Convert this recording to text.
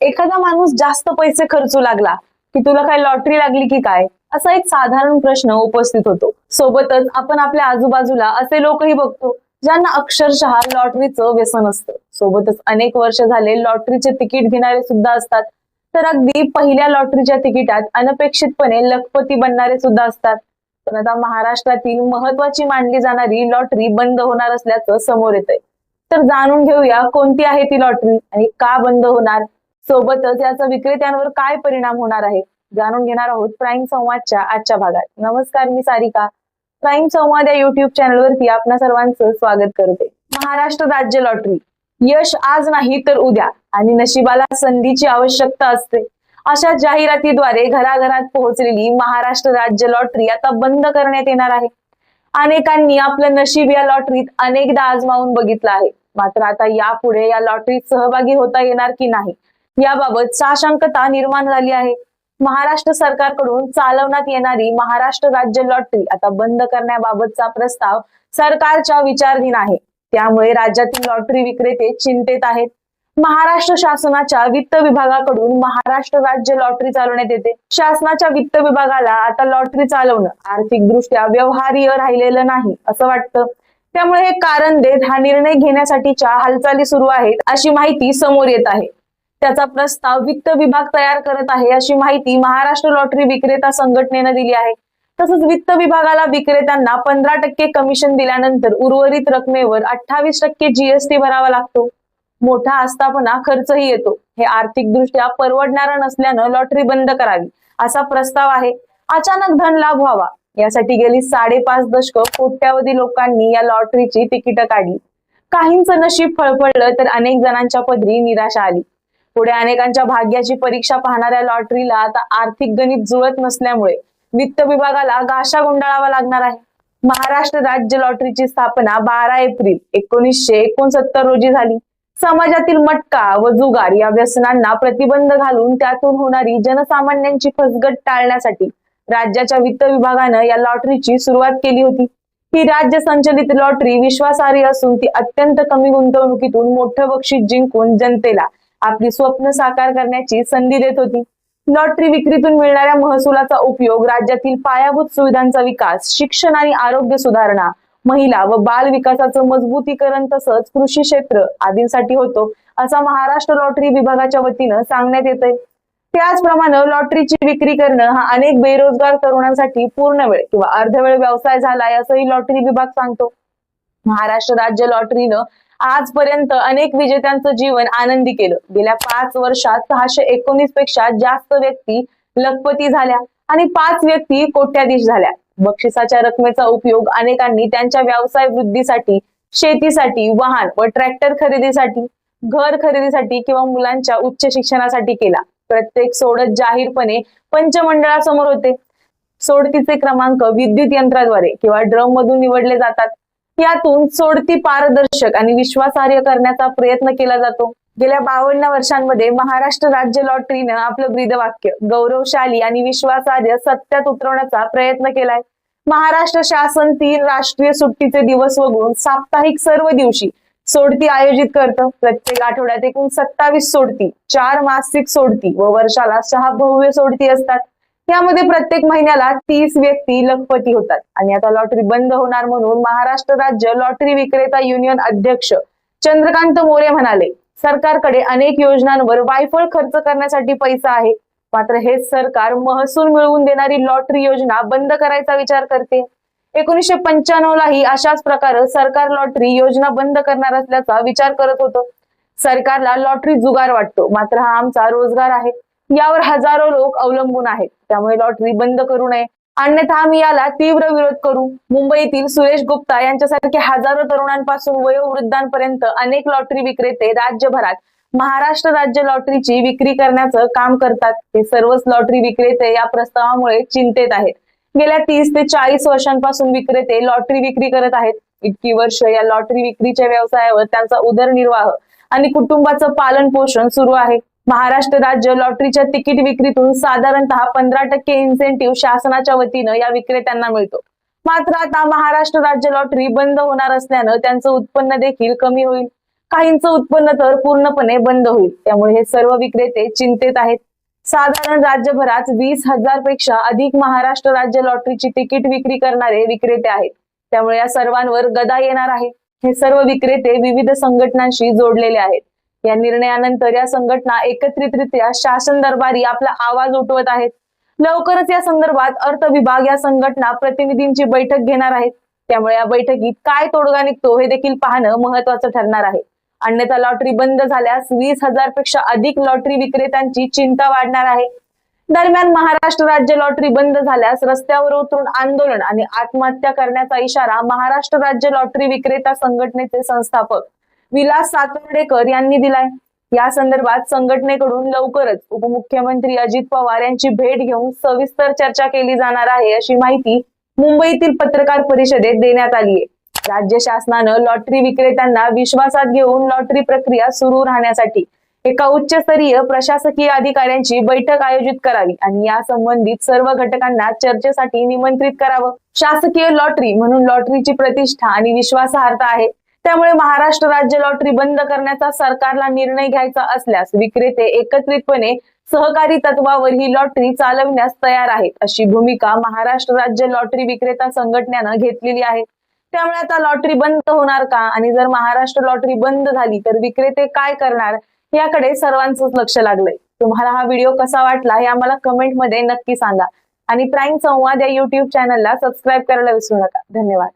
एखादा माणूस जास्त पैसे खर्चू लागला की तुला काय लॉटरी लागली की काय असा एक साधारण प्रश्न उपस्थित होतो. सोबतच आपण आपल्या आजूबाजूला असे लोकही बघतो ज्यांना अक्षरशः लॉटरीचं व्यसन असतं. सोबतच अनेक वर्ष झाले लॉटरीचे तिकीट घेणारे सुद्धा असतात. तर अगदी पहिल्या लॉटरीच्या तिकिटात अनपेक्षितपणे लखपती बनणारे सुद्धा असतात. पण आता महाराष्ट्रातील महत्वाची मानली जाणारी लॉटरी बंद होणार असल्याचं समोर येत आहे तर जाणून घेऊया कोणती आहे ती लॉटरी आणि का बंद होणार? सोबतच याचा विक्रेत्यांवर काय परिणाम होणार आहे जाणून घेणार आहोत प्राईम संवादच्या आजच्या भागात. नमस्कार मी सारिका. प्राईम संवाद या युट्यूब चॅनलवरती आपणा सर्वांचं स्वागत करते. महाराष्ट्र राज्य लॉटरी. यश आज नाही तर उद्या आणि नशिबाला संधीची आवश्यकता असते. अशा जाहिरातीद्वारे घराघरात पोहोचलेली महाराष्ट्र राज्य लॉटरी आता बंद करण्यात येणार आहे. अनेकांनी आपलं नशीब या लॉटरीत अनेकदा आजमावून बघितलं आहे. मात्र आता यापुढे या लॉटरीत सहभागी होता येणार की नाही याबाबत साशंकता निर्माण झाली आहे. महाराष्ट्र सरकारकडून चालवण्यात येणारी महाराष्ट्र राज्य लॉटरी आता बंद करण्याबाबतचा प्रस्ताव सरकारच्या विचारधीन आहे. त्यामुळे राज्यातील लॉटरी विक्रेते चिंतेत आहेत. महाराष्ट्र शासनाच्या वित्त विभागाकडून महाराष्ट्र राज्य लॉटरी चालवण्यात येते. शासनाच्या वित्त विभागाला आता लॉटरी चालवणं आर्थिकदृष्ट्या व्यवहार्य राहिलेलं नाही असं वाटतं. त्यामुळे हे कारण देत हा निर्णय घेण्यासाठीच्या हालचाली सुरू आहेत अशी माहिती समोर येत आहे. त्याचा प्रस्ताव वित्त विभाग तयार करत आहे अशी माहिती महाराष्ट्र लॉटरी विक्रेता संघटनेनं दिली आहे. तसंच वित्त विभागाला विक्रेत्यांना पंधरा टक्के कमिशन दिल्यानंतर उर्वरित रकमेवर अठ्ठावीस टक्के जीएसटी भरावा लागतो. मोठा आस्थापना खर्चही येतो. हे आर्थिकदृष्ट्या परवडणारं नसल्यानं लॉटरी बंद करावी असा प्रस्ताव आहे. अचानक धन लाभ व्हावा. यासाठी गेली साडेपाच दशक कोट्यावधी लोकांनी या लॉटरीची तिकीट काढली. काहींचं नशीब फळफळलं तर अनेक जणांच्या पदरी निराशा आली. पुढे अनेकांच्या भाग्याची परीक्षा पाहणाऱ्या लॉटरीला आता आर्थिक गणित जुळत नसल्यामुळे वित्त विभागाला गाशा गुंडाळावा लागणार आहे. महाराष्ट्र राज्य लॉटरीची स्थापना बारा एप्रिल एकोणीसशे एकोणसत्तर रोजी झाली. समाजातील मटका व जुगार या व्यसनांना प्रतिबंध घालून त्यातून होणारी जनसामान्यांची फसगट टाळण्यासाठी राज्याच्या वित्त विभागानं या लॉटरीची सुरुवात केली होती. ही राज्य संचलित लॉटरी विश्वासार्ह असून ती अत्यंत कमी गुंतवणुकीतून मोठं बक्षीस जिंकून जनतेला आपली स्वप्न साकार करण्याची संधी देत होती. लॉटरी विक्रीतून मिळणाऱ्या महसुलाचा उपयोग राज्यातील पायाभूत सुविधांचा विकास शिक्षण आणि आरोग्य सुधारणा महिला व बाल विकासाचं मजबूतीकरण तसंच कृषी क्षेत्र आदींसाठी होतो असा महाराष्ट्र लॉटरी विभागाच्या वतीनं सांगण्यात येत आहे त्याचप्रमाणे लॉटरीची विक्री करणं हा अनेक बेरोजगार तरुणांसाठी पूर्ण वेळ किंवा अर्धवेळ व्यवसाय झालाय असंही लॉटरी विभाग सांगतो. महाराष्ट्र राज्य लॉटरीनं आजपर्यंत अनेक विजेत्यांचं जीवन आनंदी केलं. गेल्या पाच वर्षात सहाशे एकोणीसपेक्षा जास्त व्यक्ती लखपती झाल्या आणि पाच व्यक्ती कोट्याधीश झाल्या. बक्षिसाच्या रकमेचा उपयोग अनेकांनी त्यांच्या व्यवसाय वृद्धीसाठी शेतीसाठी वाहन व ट्रॅक्टर खरेदीसाठी घर खरेदीसाठी किंवा मुलांच्या उच्च शिक्षणासाठी केला. प्रत्येक सोडत जाहीरपणे पंचमंडळासमोर होते. सोडतीचे क्रमांक विद्युत यंत्राद्वारे किंवा ड्रम मधून निवडले जातात. यातून सोडती पारदर्शक आणि विश्वासार्ह करण्याचा प्रयत्न केला जातो. गेल्या बावन्न वर्षांमध्ये महाराष्ट्र राज्य लॉटरीनं आपलं ब्रीदवाक्य गौरवशाली आणि विश्वासार्ह सत्यात उतरवण्याचा प्रयत्न केलाय. महाराष्ट्र शासन तीन राष्ट्रीय सुट्टीचे दिवस वगळून साप्ताहिक सर्व दिवशी सोडती आयोजित करतं. प्रत्येक आठवड्यात एकूण सत्तावीस सोडती चार मासिक सोडती व वर्षाला सहा भव्य सोडती असतात. यामध्ये प्रत्येक महिन्याला तीस व्यक्ती लखपती होतात. आणि आता लॉटरी बंद होणार म्हणून महाराष्ट्र राज्य लॉटरी विक्रेता युनियन अध्यक्ष चंद्रकांत मोरे म्हणाले सरकारकडे अनेक योजनांवर वायफळ खर्च करण्यासाठी पैसा आहे. मात्र हेच सरकार महसूल मिळवून देणारी लॉटरी योजना बंद करायचा विचार करते. एकोणीसशे पंच्याण्णव लाही अशाच प्रकारे सरकार लॉटरी योजना बंद करणार असल्याचा विचार करत होतं. सरकारला लॉटरी जुगार वाटतो. मात्र हा आमचा रोजगार आहे. यावर हजारो लोक अवलंबून आहेत. त्यामुळे लॉटरी बंद करू नये. अन्यथा आम्ही याला तीव्र विरोध करू. मुंबईतील सुरेश गुप्ता यांच्यासारखे हजारो तरुणांपासून वयोवृद्धांपर्यंत अनेक लॉटरी विक्रेते राज्यभरात महाराष्ट्र राज्य लॉटरीची विक्री करण्याचं काम करतात. हे सर्वच लॉटरी विक्रेते या प्रस्तावामुळे चिंतेत आहेत. गेल्या तीस ते चाळीस वर्षांपासून विक्रेते लॉटरी विक्री करत आहेत. इतकी वर्ष या लॉटरी विक्रीच्या व्यवसायावर त्यांचा उदरनिर्वाह आणि कुटुंबाचं पालन पोषण सुरू आहे. महाराष्ट्र राज्य लॉटरीच्या तिकीट विक्रीतून साधारणतः पंधरा टक्के इन्सेंटिव्ह शासनाच्या वतीनं या विक्रेत्यांना मिळतो. मात्र आता महाराष्ट्र राज्य लॉटरी बंद होणार असल्यानं त्यांचं उत्पन्न देखील कमी होईल. काहींचं उत्पन्न तर पूर्णपणे बंद होईल. त्यामुळे हे सर्व विक्रेते चिंतेत आहेत. साधारण राज्यभरात वीस हजारपेक्षा अधिक महाराष्ट्र राज्य लॉटरीची तिकीट विक्री करणारे विक्रेते आहेत. त्यामुळे या सर्वांवर गदा येणार आहे. हे सर्व विक्रेते विविध संघटनांशी जोडलेले आहेत. या निर्णयानंतर या संघटना एकत्रितरित्या शासन दरबारी आपला आवाज उठवत आहेत. लवकरच या संदर्भात अर्थ विभाग या संघटना प्रतिनिधींची बैठक घेणार आहेत. त्यामुळे या बैठकीत काय तोडगा निघतो हे देखील पाहणं महत्वाचं ठरणार आहे. अन्यथा लॉटरी बंद झाल्यास वीस हजारपेक्षा अधिक लॉटरी विक्रेत्यांची चिंता वाढणार आहे. दरम्यान महाराष्ट्र राज्य लॉटरी बंद झाल्यास रस्त्यावर उतरून आंदोलन आणि आत्महत्या करण्याचा इशारा महाराष्ट्र राज्य लॉटरी विक्रेता संघटनेचे संस्थापक विलास सातर्डेकर यांनी दिलाय. या संदर्भात संघटनेकडून लवकरच उपमुख्यमंत्री अजित पवार यांची भेट घेऊन सविस्तर चर्चा केली जाणार आहे अशी माहिती मुंबईतील पत्रकार परिषदेत देण्यात आली आहे राज्य शासनानं लॉटरी विक्रेत्यांना विश्वासात घेऊन लॉटरी प्रक्रिया सुरू राहण्यासाठी एका उच्चस्तरीय प्रशासकीय अधिकाऱ्यांची बैठक आयोजित करावी आणि या संबंधित सर्व घटकांना चर्चेसाठी निमंत्रित करावं. शासकीय लॉटरी म्हणून लॉटरीची प्रतिष्ठा आणि विश्वासार्हता आहे. त्यामुळे महाराष्ट्र राज्य लॉटरी बंद करण्याचा सरकारला निर्णय घ्यायचा असल्यास विक्रेते एकत्रितपणे सहकारी तत्वावर ही लॉटरी चालविण्यास तयार आहेत अशी भूमिका महाराष्ट्र राज्य लॉटरी विक्रेता संघटनेनं घेतलेली आहे. त्यामुळे आता लॉटरी बंद होणार का? आणि जर महाराष्ट्र लॉटरी बंद झाली तर विक्रेते काय करणार? याकडे सर्वांचंच लक्ष लागलंय. तुम्हाला हा व्हिडिओ कसा वाटला हे आम्हाला कमेंटमध्ये नक्की सांगा. आणि प्राईम संवाद या युट्यूब चॅनलला सबस्क्राईब करायला विसरू नका. धन्यवाद.